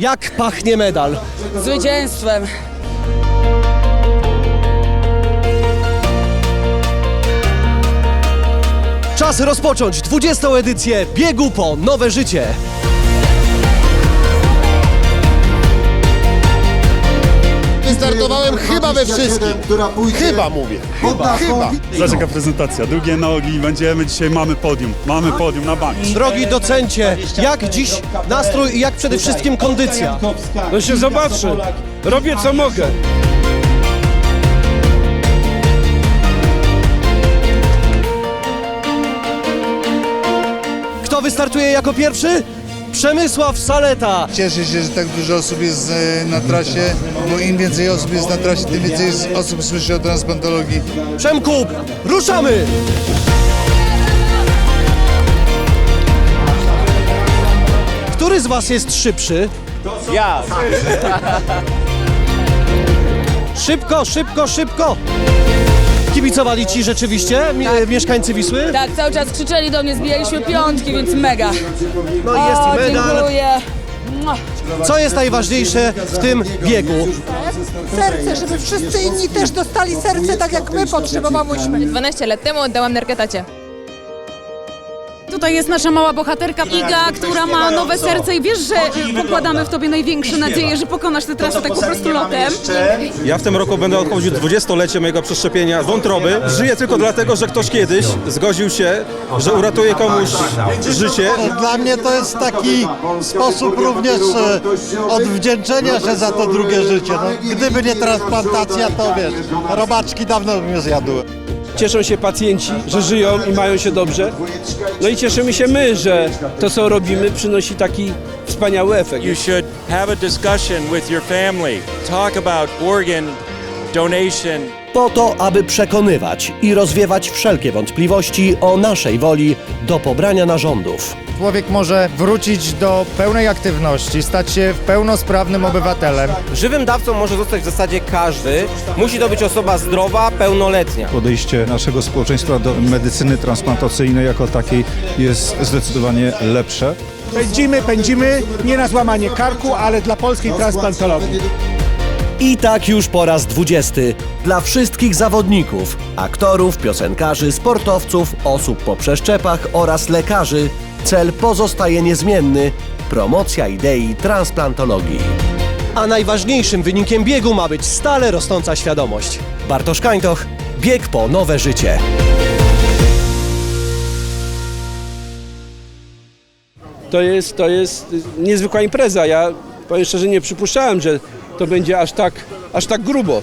Jak pachnie medal? Zwycięstwem. Czas rozpocząć 20. edycję Biegu po Nowe Życie. We wszystkim. Chyba mówię. Chyba, chyba. Zobacz jaka prezentacja, długie nogi, będziemy dzisiaj, mamy podium, mamy podium na bank. Drogi docencie, jak dziś nastrój i jak przede wszystkim kondycja? No się zobaczę. Robię co mogę. Kto wystartuje jako pierwszy? Przemysław Saleta. Cieszę się, że tak dużo osób jest e, na trasie, bo im więcej osób jest na trasie, tym więcej osób słyszy o transplantologii. Przemku, ruszamy! Który z was jest szybszy? Ja. Szybko, szybko, szybko! Kibicowali ci rzeczywiście mi- mieszkańcy Wisły? Tak, cały czas krzyczeli do mnie, zbijaliśmy piątki, więc mega. No i jest o, medal. dziękuję. Mua. Co jest najważniejsze w tym biegu? serce, żeby wszyscy inni też dostali serce tak jak my potrzebowałyśmy. 12 lat temu oddałam narkotacie. Tutaj jest nasza mała bohaterka Iga, która ma nowe serce i wiesz, że pokładamy w tobie największe nadzieje, że pokonasz tę trasę tak po prostu lotem. Ja w tym roku będę obchodził 20-lecie mojego przeszczepienia wątroby. Żyję tylko dlatego, że ktoś kiedyś zgodził się, że uratuje komuś życie. Dla mnie to jest taki sposób również e, odwdzięczenia się za to drugie życie. No, gdyby nie transplantacja, to wiesz, robaczki dawno bym je zjadły. Cieszą się pacjenci, że żyją i mają się dobrze. No i cieszymy się my, że to co robimy przynosi taki wspaniały efekt. You should have a discussion with your family. Talk about organ donation. Po to, aby przekonywać i rozwiewać wszelkie wątpliwości o naszej woli do pobrania narządów. Człowiek może wrócić do pełnej aktywności, stać się pełnosprawnym obywatelem. Żywym dawcą może zostać w zasadzie każdy. Musi to być osoba zdrowa, pełnoletnia. Podejście naszego społeczeństwa do medycyny transplantacyjnej jako takiej jest zdecydowanie lepsze. Pędzimy, pędzimy, nie na złamanie karku, ale dla polskiej transplantologii. I tak już po raz dwudziesty. Dla wszystkich zawodników, aktorów, piosenkarzy, sportowców, osób po przeszczepach oraz lekarzy cel pozostaje niezmienny promocja idei transplantologii. A najważniejszym wynikiem biegu ma być stale rosnąca świadomość. Bartosz Kańtoch, bieg po nowe życie. To jest, to jest niezwykła impreza. Ja powiem szczerze, nie przypuszczałem, że to będzie aż tak, aż tak grubo.